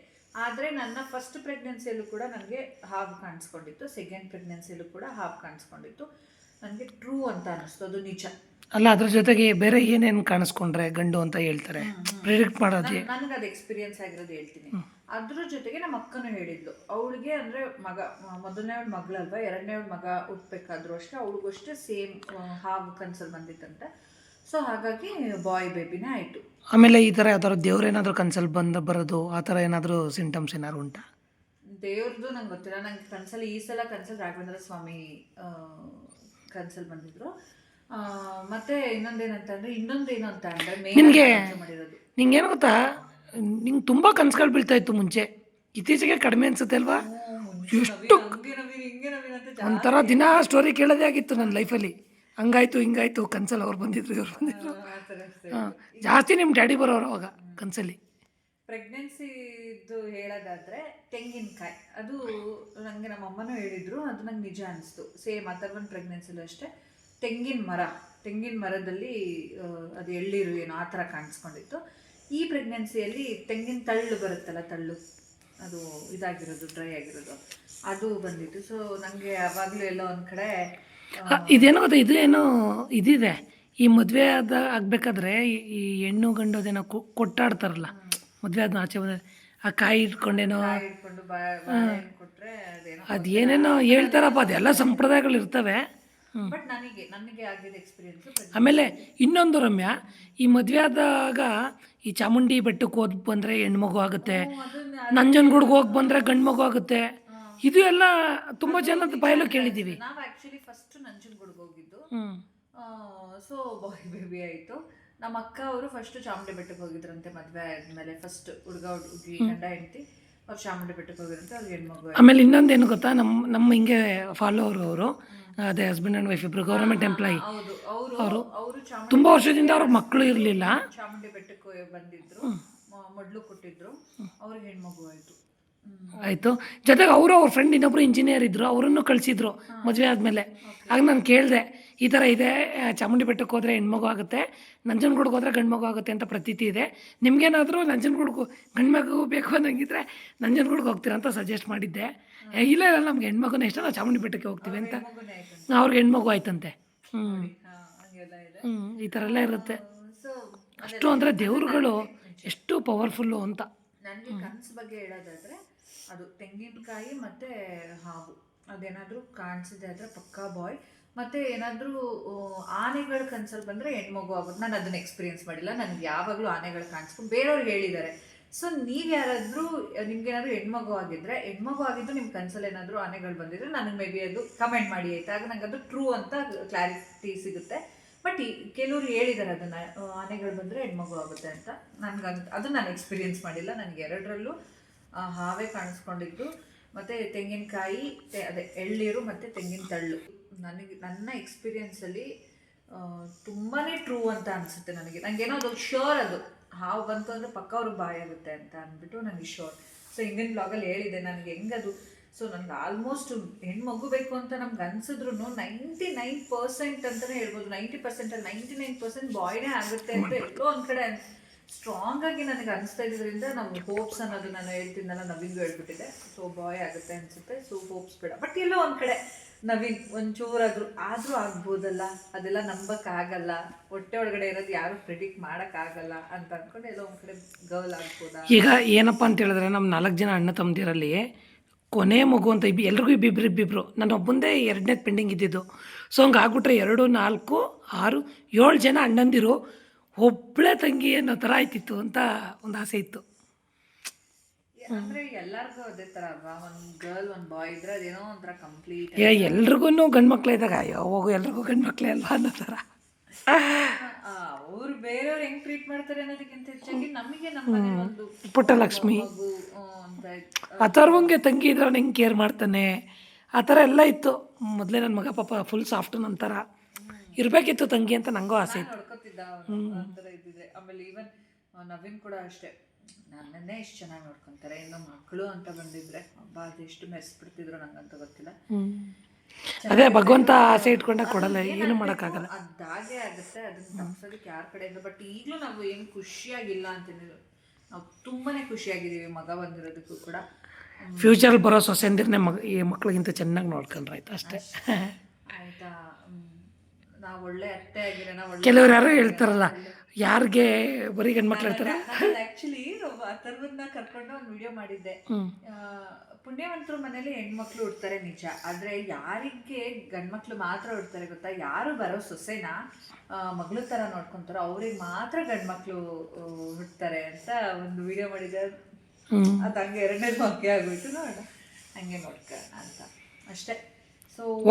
Speaker 2: ಆದರೆ ನನ್ನ ಫಸ್ಟ್ ಪ್ರೆಗ್ನೆನ್ಸಿಯಲ್ಲೂ ಕೂಡ ನನಗೆ ಹಾವು ಕಾಣಿಸ್ಕೊಂಡಿತ್ತು ಸೆಕೆಂಡ್ ಪ್ರೆಗ್ನೆನ್ಸಿಯಲ್ಲೂ ಕೂಡ ಹಾವು ಕಾಣಿಸ್ಕೊಂಡಿತ್ತು. ನನಗೆ ಟ್ರೂ ಅಂತ ಅನ್ನಿಸ್ತು ಅದು ನಿಜ.
Speaker 1: ಅಲ್ಲ ಅದ್ರ ಜೊತೆಗೆ ಬೇರೆ ಏನೇನು ಕಾಣಿಸ್ಕೊಂಡ್ರೆ ಗಂಡು ಅಂತ ಹೇಳ್ತಾರೆ. ಪ್ರಿಡಿಕ್ಟ್ ಮಾಡೋದು
Speaker 2: ನನಗೆ ಅದು ಎಕ್ಸ್ಪೀರಿಯನ್ಸ್ ಆಗಿರೋದು ಹೇಳ್ತೀನಿ. ಅದ್ರ ಜೊತೆಗೆ ನಮ್ಮ ಅಕ್ಕನೂ ಹೇಳಿದ್ಲು. ಅವಳಿಗೆ ಅಂದ್ರೆ ಮಗ ಮೊದಲನೇ ಅವ್ಳ ಮಗಳಲ್ವಾ ಎರಡನೇ ಅವ್ಳ ಮಗ ಹುಟ್ಟಬೇಕಾದ್ರು ಅಷ್ಟೇ ಅವಳಿಗೂ ಅಷ್ಟೇ ಸೇಮ್ ಹಾವು ಕನ್ಸಲ್ಲಿ ಬಂದಿತ್ತಂತೆ. ಸೊ ಹಾಗಾಗಿ ಬಾಯ್ ಬೇಬಿನೇ ಆಯಿತು.
Speaker 1: ಆಮೇಲೆ ಈ ಥರ ಯಾವ್ದಾದ್ರು ದೇವ್ರೇನಾದರೂ ಕನ್ಸಲ್ಲಿ ಬಂದ ಬರೋದು ಆ ಥರ ಏನಾದರೂ ಸಿಂಟಮ್ಸ್ ಏನಾದ್ರು ಉಂಟಾ?
Speaker 2: ದೇವ್ರದ್ದು ನಂಗೆ ಗೊತ್ತಿಲ್ಲ. ನಂಗೆ ಕನ್ಸಲ್ಲಿ ಈ ಸಲ ಕನ್ಸಲ್ಲಿ ರಾಘವೇಂದ್ರ ಸ್ವಾಮಿ ಕನ್ಸಲ್ಲಿ ಬಂದಿದ್ರು. ಮತ್ತೆ ಇನ್ನೊಂದೇನಂತಂದ್ರೆ ಇನ್ನೊಂದೇನು ಅಂತ ಅಂದ್ರೆ ನಿಮ್ಗೆ
Speaker 1: ನಿನ್ಗೆ-
Speaker 2: ಆಗಿ ಮಾಡಿರೋದು.
Speaker 1: ನಿಂಗೇನು ಗೊತ್ತಾ? ನಿಂಗೆ ತುಂಬ ಕನ್ಸುಗಳು ಬೀಳ್ತಾ ಇತ್ತು ಮುಂಚೆ. ಇತ್ತೀಚೆಗೆ ಕಡಿಮೆ ಅನ್ಸುತ್ತೆ ಅಲ್ವಾ? ಎಷ್ಟು ಒಂಥರ ದಿನ ಸ್ಟೋರಿ ಕೇಳೋದೇ ಆಗಿತ್ತು ನನ್ನ ಲೈಫಲ್ಲಿ ಹಂಗಾಯ್ತು ಹಿಂಗಾಯ್ತು ಕನ್ಸಲ್ಲಿ ಅವ್ರು ಬಂದಿದ್ರು ಇವ್ರು ಬಂದಿದ್ರು.
Speaker 2: ಆ
Speaker 1: ಹಾಂ ಜಾಸ್ತಿ ನಿಮ್ಮ ಡ್ಯಾಡಿ ಬರೋರು ಅವಾಗ ಕನ್ಸಲ್ಲಿ.
Speaker 2: ಪ್ರೆಗ್ನೆನ್ಸಿದು ಹೇಳೋದಾದ್ರೆ ತೆಂಗಿನಕಾಯಿ. ಅದು ನನಗೆ ನಮ್ಮ ಅಮ್ಮನೂ ಹೇಳಿದ್ರು ಅದು ನಂಗೆ ನಿಜ ಅನಿಸ್ತು. ಸೇಮ್ ಅಥರ್ವನ್ ಪ್ರೆಗ್ನೆನ್ಸಿಲೂ ಅಷ್ಟೇ. ತೆಂಗಿನ ಮರ ತೆಂಗಿನ ಮರದಲ್ಲಿ ಅದು ಎಳ್ಳಿರು ಏನೋ ಆ ಥರ ಕಾಣಿಸ್ಕೊಂಡಿತ್ತು. ಈ ಪ್ರೆಗ್ನೆನ್ಸಿಯಲ್ಲಿ ತೆಂಗಿನ ತಳ್ಳು ಬರುತ್ತಲ್ಲ ತಳ್ಳು ಅದು ಇದಾಗಿರೋದು ಡ್ರೈ ಆಗಿರೋದು ಅದು ಬಂದಿತ್ತು. ಸೊ ನನಗೆ ಯಾವಾಗಲೂ ಎಲ್ಲೋ ಒಂದು ಕಡೆ
Speaker 1: ಇದೇನೋ ಅದು ಇದೇನೋ ಇದಿದೆ. ಈ ಮದುವೆ ಆದ ಆಗಬೇಕಾದ್ರೆ ಈ ಹೆಣ್ಣು ಗಂಡು ಅದೇನೋ ಕೊಟ್ಟಾಡ್ತಾರಲ್ಲ ಮದುವೆ ಆದ ಆಚೆ ಬಂದ ಆ ಕಾಯಿ ಇಟ್ಕೊಂಡೇನೋ ಅದೇನೇನೋ ಹೇಳ್ತಾರಪ್ಪ ಅದೆಲ್ಲ ಸಂಪ್ರದಾಯಗಳು ಇರ್ತವೆ
Speaker 2: ಬಟ್ ನನಗೆ ನನಗೆ ಎಕ್ಸ್ಪೀರಿಯನ್ಸ್
Speaker 1: ಆಮೇಲೆ ಇನ್ನೊಂದು ರಮ್ಯ ಈ ಮದುವೆ ಆದಾಗ ಈ ಚಾಮುಂಡಿ ಬೆಟ್ಟಕ್ಕೆ ಹೋಗಿ ಬಂದರೆ ಹೆಣ್ಮಗು ಆಗುತ್ತೆ ನಂಜನಗೂಡ್ಗೆ ಹೋಗಿ ಬಂದರೆ ಗಂಡು ಮಗು ಆಗುತ್ತೆ ಇದು ಎಲ್ಲ ತುಂಬ ಜನದ ಬಯಲು ಕೇಳಿದ್ದೀವಿ.
Speaker 2: ನಾವು ಆಕ್ಚುಲಿ ಫಸ್ಟ್ ನಂಜನಗೂಡ್ಗೆ ಹೋಗಿದ್ದು. ಸೊ ಬಾಯ್ ಬೇಬಿ ಆಯಿತು. ನಮ್ಮ ಅಕ್ಕ ಅವರು ಫಸ್ಟ್ ಚಾಮುಂಡಿ ಬೆಟ್ಟಕ್ಕೆ ಹೋಗಿದ್ರಂತೆ ಮದುವೆ ಆದಮೇಲೆ. ಫಸ್ಟ್ ಹುಡುಗ ಹುಡುಗಿ ಗಂಡ ಹೆಂಡತಿ ಅವ್ರು ಚಾಮುಂಡಿ ಬೆಟ್ಟಕ್ಕೆ ಹೋಗಿದ್ರಂತೆ ಅವ್ರಿಗೆ ಹೆಣ್ಮಗು.
Speaker 1: ಆಮೇಲೆ ಇನ್ನೊಂದೇನು ಗೊತ್ತಾ? ನಮ್ಮ ನಮ್ಮ ಹಿಂಗೆ ಫಾಲೋವರ್ ಅವರು. ಅದೇ ಹಸ್ಬೆಂಡ್ ಆ್ಯಂಡ್ ವೈಫ್ ಇಬ್ಬರು ಗೌರ್ಮೆಂಟ್ ಎಂಪ್ಲಾಯಿ
Speaker 2: ಅವರು
Speaker 1: ತುಂಬ ವರ್ಷದಿಂದ ಅವ್ರ ಮಕ್ಕಳು ಇರಲಿಲ್ಲ.
Speaker 2: ಚಾಮುಂಡಿ ಬೆಟ್ಟಕ್ಕೆ ಬಂದಿದ್ದರು ಮೊದಲು ಕೊಟ್ಟಿದ್ದರು ಅವ್ರಿಗೆ ಹೆಣ್ಮಗು ಆಯಿತು.
Speaker 1: ಆಯಿತು. ಜೊತೆಗೆ ಅವರು ಅವ್ರ ಫ್ರೆಂಡ್ ಇನ್ನೊಬ್ರು ಇಂಜಿನಿಯರ್ ಇದ್ದರು ಅವರನ್ನು ಕಳಿಸಿದ್ರು ಮದುವೆ ಆದಮೇಲೆ. ಆಗ ನಾನು ಕೇಳಿದೆ ಈ ಥರ ಇದೆ ಚಾಮುಂಡಿ ಬೆಟ್ಟಕ್ಕೆ ಹೋದರೆ ಹೆಣ್ಮಗು ಆಗುತ್ತೆ ನಂಜನಗೂಡ್ಗೆ ಹೋದರೆ ಗಂಡು ಮಗು ಆಗುತ್ತೆ ಅಂತ ಪ್ರತೀತಿ ಇದೆ. ನಿಮಗೇನಾದರೂ ನಂಜನಗೂಡ್ಗೂ ಗಂಡು ಮಗು ಬೇಕು ಅನ್ನೋಂಗಿದ್ರೆ ನಂಜನಗೂಡ್ಗೆ ಹೋಗ್ತೀರಾ ಅಂತ ಸಜೆಸ್ಟ್ ಮಾಡಿದ್ದೆ. ಇಲ್ಲ ಇಲ್ಲ ನಮ್ಗೆ ಹೆಣ್ಮಗುನೇ ಇಷ್ಟ ನಾವು ಚಾಮುಂಡಿ ಬೆಟ್ಟಕ್ಕೆ ಹೋಗ್ತೀವಿ ಅಂತ. ಅವ್ರಿಗೆ ಹೆಣ್ಮಗು ಆಯ್ತಂತೆ. ಹ್ಞೂ ಹ್ಞೂ ಈ ಥರ ಎಲ್ಲ ಇರುತ್ತೆ. ಅಷ್ಟು ಅಂದರೆ ದೇವ್ರುಗಳು ಎಷ್ಟು ಪವರ್ಫುಲ್ಲು ಅಂತ.
Speaker 2: ನನಗೆ ಕನಸು ಬಗ್ಗೆ ಹೇಳೋದಾದ್ರೆ ಅದು ತೆಂಗಿನಕಾಯಿ ಮತ್ತೆ ಹಾವು. ಅದೇನಾದರೂ ಕಾಣಿಸಿದೆ ಆದ್ರೆ ಪಕ್ಕಾ ಬಾಯ್ ಮತ್ತೆ ಏನಾದರೂ ಆನೆಗಳ ಕನ್ಸಲ್ಲಿ ಬಂದರೆ ಹೆಣ್ಮಗು ಆಗುತ್ತೆ ನಾನು ಅದನ್ನ ಎಕ್ಸ್ಪೀರಿಯೆನ್ಸ್ ಮಾಡಿಲ್ಲ ನನಗೆ ಯಾವಾಗಲೂ ಆನೆಗಳು ಕಾಣಿಸ್ಕೊಂಡು ಬೇರೆಯವ್ರು ಹೇಳಿದ್ದಾರೆ ಸೊ ನೀವು ಯಾರಾದರೂ ನಿಮ್ಗೆ ಏನಾದ್ರು ಹೆಣ್ಮಗು ಆಗಿದ್ರೆ ಹೆಣ್ಮಗು ಆಗಿದ್ದು ನಿಮ್ಮ ಕನ್ಸಲ್ಲಿ ಏನಾದರೂ ಆನೆಗಳು ಬಂದಿದ್ರೆ ನನಗೆ ಮೇ ಬಿ ಅದು ಕಮೆಂಟ್ ಮಾಡಿ ಆಯ್ತು? ಆಗ ನಂಗೆ ಅದು ಟ್ರೂ ಅಂತ ಕ್ಲಾರಿಟಿ ಸಿಗುತ್ತೆ. ಬಟ್ ಕೆಲವರು ಹೇಳಿದ್ದಾರೆ ಅದನ್ನ ಆನೆಗಳು ಬಂದರೆ ಹೆಣ್ಮಗು ಆಗುತ್ತೆ ಅಂತ. ನನ್ಗೆ ಅದು ನಾನು ಎಕ್ಸ್ಪೀರಿಯನ್ಸ್ ಮಾಡಿಲ್ಲ. ನನಗೆ ಎರಡರಲ್ಲೂ ಹಾವೇ ಕಾಣಿಸ್ಕೊಂಡಿದ್ದು. ಮತ್ತು ತೆಂಗಿನಕಾಯಿ ಅದೇ ಎಳ್ಳೀರು ಮತ್ತು ತೆಂಗಿನ ತಳ್ಳು. ನನಗೆ ನನ್ನ ಎಕ್ಸ್ಪೀರಿಯೆನ್ಸಲ್ಲಿ ತುಂಬಾ ಟ್ರೂ ಅಂತ ಅನಿಸುತ್ತೆ ನನಗೆ. ನನಗೇನೋ ಅದು ಶೋರ್ ಅದು. ಹಾವು ಬಂತು ಅಂದರೆ ಪಕ್ಕ ಅವ್ರಿಗೆ ಬಾಯ್ ಆಗುತ್ತೆ ಅಂತ ಅಂದ್ಬಿಟ್ಟು ನನಗೆ ಶೋರ್ ಸೊ ಹಿಂದಿನ ಬ್ಲಾಗಲ್ಲಿ ಹೇಳಿದೆ ನನಗೆ ಹೆಂಗದು? ಸೊ ನನಗೆ ಆಲ್ಮೋಸ್ಟ್ ಹೆಣ್ಮಗು ಬೇಕು ಅಂತ ನಮ್ಗೆ ಅನ್ಸಿದ್ರು ನೈಂಟಿ ನೈನ್ ಪರ್ಸೆಂಟ್ ಅಂತಲೇ ಹೇಳ್ಬೋದು. ನೈಂಟಿ ಪರ್ಸೆಂಟಲ್ಲಿ ನೈಂಟಿ ನೈನ್ ಪರ್ಸೆಂಟ್ ಬಾಯ್ನೇ ಆಗುತ್ತೆ ಅಂತ ಎಲ್ಲೋ ಒಂದು ಕಡೆ ಸ್ಟ್ರಾಂಗ್ ಆಗಿ ನನಗೆ ಅನಿಸ್ತಾ ಇದ್ರಿಂದ ನಮ್ಮ ಹೋಪ್ಸ್ ಅನ್ನೋದು ನಾನು ಹೇಳ್ತಿದ್ದಲ್ಲ ನವಿಗೂ ಹೇಳ್ಬಿಟ್ಟಿದೆ ಸೊ ಬಾಯ್ ಆಗುತ್ತೆ ಅನ್ಸುತ್ತೆ. ಸೊ ಹೋಪ್ಸ್ ಬೇಡ. ಬಟ್ ಎಲ್ಲೋ ಒಂದು ಕಡೆ ನವೀನ್ ಒಂಚೂರಾದರೂ, ಆದರೂ ಆಗ್ಬೋದಲ್ಲ? ಅದೆಲ್ಲ ನಂಬಕ್ಕಾಗಲ್ಲ. ಹೊಟ್ಟೆ ಒಳಗಡೆ ಇರೋದು ಯಾರು ಪ್ರಿಡಿಕ್ಟ್ ಮಾಡೋಕ್ಕಾಗಲ್ಲ ಅಂತ ಅಂದ್ಕೊಂಡು ಎಲ್ಲೋ ಒಂದು ಕಡೆ ಗರ್ಲ್ ಆಗ್ಬೋದಾ?
Speaker 1: ಈಗ ಏನಪ್ಪ ಅಂತ ಹೇಳಿದ್ರೆ ನಮ್ಮ ನಾಲ್ಕು ಜನ ಅಣ್ಣ ತಮ್ಮದಿರಲ್ಲಿ ಕೊನೆ ಮಗು ಅಂತ ಇಬ್ಬಿ ಎಲ್ರಿಗೂ ಇಬ್ಬಿಬ್ರು ಇಬ್ಬಿಬ್ರು ನನ್ನ ಒಬ್ಬಂದೇ ಎರಡನೇ ಪೆಂಡಿಂಗ್ ಇದ್ದಿದ್ದು. ಸೊ ಹಂಗೆ ಆಗ್ಬಿಟ್ರೆ ಎರಡು, ನಾಲ್ಕು, ಆರು, ಏಳು ಜನ ಅಣ್ಣಂದಿರು ಒಬ್ಬಳೇ ತಂಗಿ ಅನ್ನೋ ಥರ ಆಯ್ತಿತ್ತು ಅಂತ ಒಂದು ಆಸೆ ಇತ್ತು.
Speaker 2: ಅಂದ್ರೆ ಎಲ್ಲಾರ್ಗೂ ಅದೇ ತರ ಅಲ್ವಾ? ಒಂದ್ ಗರ್ಲ್ ಒಂದ್ ಬಾಯ್ ಇದ್ರೆ ಅದೇನೋ ಒಂಥರ ಕಂಪ್ಲೀಟ್
Speaker 1: ಏ ಎಲ್ರಿಗೂ ಗಂಡು ಮಕ್ಳೇ ಇದ್ದಾಗ ಅಯ್ಯೋ ಹೋಗು ಎಲ್ರಿಗೂ ಗಂಡು ಮಕ್ಳೇ ಅಲ್ವಾ ಅನ್ನೋ ಥರ.
Speaker 2: ಅವ್ರು ಬೇರೆಯವ್ರು ಹೆಂಗ್ ಟ್ರೀಟ್ ಮಾಡ್ತಾರೆ ಅನ್ನೋದಕ್ಕಿಂತ ಹೆಚ್ಚಾಗಿ ನಮಗೆ ನಮ್ಮ ಒಂದು
Speaker 1: ಪುಟ್ಟಲಕ್ಷ್ಮಿ.
Speaker 2: ಮಗು ಆ, ಅಂತ ಇತ್ತು.
Speaker 1: ಅಥರ್ವಂಗೆ ತಂಗಿ ಇದ್ರೆ ಅವ್ನು ಹೆಂಗೆ ಕೇರ್ ಮಾಡ್ತಾನೆ? ಆ ಥರ ಎಲ್ಲ ಇತ್ತು. ಮೊದಲೇ ನನ್ನ ಮಗ ಪಾಪ ಫುಲ್ ಸಾಫ್ಟ್ ಥರ ಇರಬೇಕಿತ್ತು ತಂಗಿ ಅಂತ ನನಗೂ ಆಸೆ ಇತ್ತು.
Speaker 2: ನೋಡ್ಕೊತಿದ್ದ ಅವ್ನು ಒಂಥರ ಇದ್ದಿದೆ ಆಮೇಲೆ ಈವನ್ ನವೀನ್ ಕೂಡ ಅಷ್ಟೇ. ನನ್ನನ್ನೇ ಇಷ್ಟು ಚೆನ್ನಾಗಿ ನೋಡ್ಕೊಂತಾರೆ. ಇನ್ನು ಮಕ್ಕಳು ಅಂತ ಬಂದಿದ್ರೆ ಹಬ್ಬ ಅದೆಷ್ಟು ಮೆರೆಸ್ಬಿಡ್ತಿದ್ರು ನಂಗಂತ ಗೊತ್ತಿಲ್ಲ.
Speaker 1: ಅದೇ ಭಗವಂತ ಆಸೆ ಇಟ್ಕೊಂಡ ಕೊಡಲ್ಲ ಏನು ಮಾಡೋಕ್ಕಾಗಲ್ಲ.
Speaker 2: ಅದಾಗೆ ಆಗುತ್ತೆ ಅದನ್ನ ತಪ್ಸೋದಕ್ಕೆ ಯಾರ ಕಡೆಯಿಂದ? ಬಟ್ ಈಗಲೂ ನಾವು ಏನು ಖುಷಿಯಾಗಿಲ್ಲ ಅಂತ ನಾವು ತುಂಬಾನೇ ಖುಷಿಯಾಗಿದ್ದೀವಿ ಮಗ ಬಂದಿರೋದಕ್ಕೂ ಕೂಡ.
Speaker 1: ಫ್ಯೂಚರಲ್ಲಿ ಬರೋ ಸೊಸೆಂದಿರನ್ನೇ ಮಗ ಈ ಮಕ್ಳಿಗಿಂತ ಚೆನ್ನಾಗಿ ನೋಡ್ಕೊಂಡ್ರೆ ಆಯ್ತು ಅಷ್ಟೇ.
Speaker 2: ಆಯ್ತಾ ನಾವು ಒಳ್ಳೆ ಅತ್ತೆ ಆಗಿರೋಣ ಒಳ್ಳೆ
Speaker 1: ಕೆಲವ್ರು ಯಾರೋ ಹೇಳ್ತಾರಲ್ಲ ಯಾರಿಗೆ ಬರೀ ಗಂಡ್ಮಕ್ಳು ಹೇಳ್ತಾರೆ?
Speaker 2: ಆಕ್ಚುಲಿ ಅಥರ್ವನ್ನ ಕರ್ಕೊಂಡು ಒಂದು ವಿಡಿಯೋ ಮಾಡಿದ್ದೆ.
Speaker 1: ಪುಣ್ಯವಂತರ
Speaker 2: ಆ, ಮನೇಲಿ ಹೆಣ್ಮಕ್ಳು ಉಡ್ತಾರೆ ನಿಜ. ಆದ್ರೆ ಯಾರಿಗೆ ಗಂಡ್ಮಕ್ಳು ಮಾತ್ರ ಉಡ್ತಾರೆ ಗೊತ್ತಾ? ಯಾರು ಬರೋ ಸೊಸೆನ ಮಗಳು ಥರ ತರ ನೋಡ್ಕೊಂತಾರೋ ಅವ್ರಿಗೆ ಮಾತ್ರ ಗಂಡ್ಮಕ್ಳು ಉಡ್ತಾರೆ ಅಂತ ಒಂದು ವಿಡಿಯೋ ಮಾಡಿದೆ ಅದ್ ಹಂಗೆ ಎರಡನೇ ಮಗ್ಗೆ ಆಗೋಯ್ತು ನೋಡ ಹಂಗೆ ನೋಡ್ಕೋಣ ಅಂತ. ಅಷ್ಟೇ.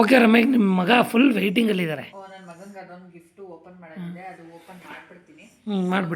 Speaker 1: ಓಕೆ ರಮೇಶ್ ನಿಮ್ಮ ಮಗ ಫುಲ್ ವೆಯ್ಟಿಂಗಲ್ಲಿದ್ದಾರೆ
Speaker 2: ನನ್ನ ಮಗನ್ಗೆ ಅದೊಂದು ಗಿಫ್ಟ್ ಓಪನ್ ಮಾಡೋದಿದೆ ಅದು ಓಪನ್ ಮಾಡ್ಬಿಡ್ತೀನಿ.
Speaker 1: ಹ್ಞೂ ಮಾಡಿಬಿಡಿ.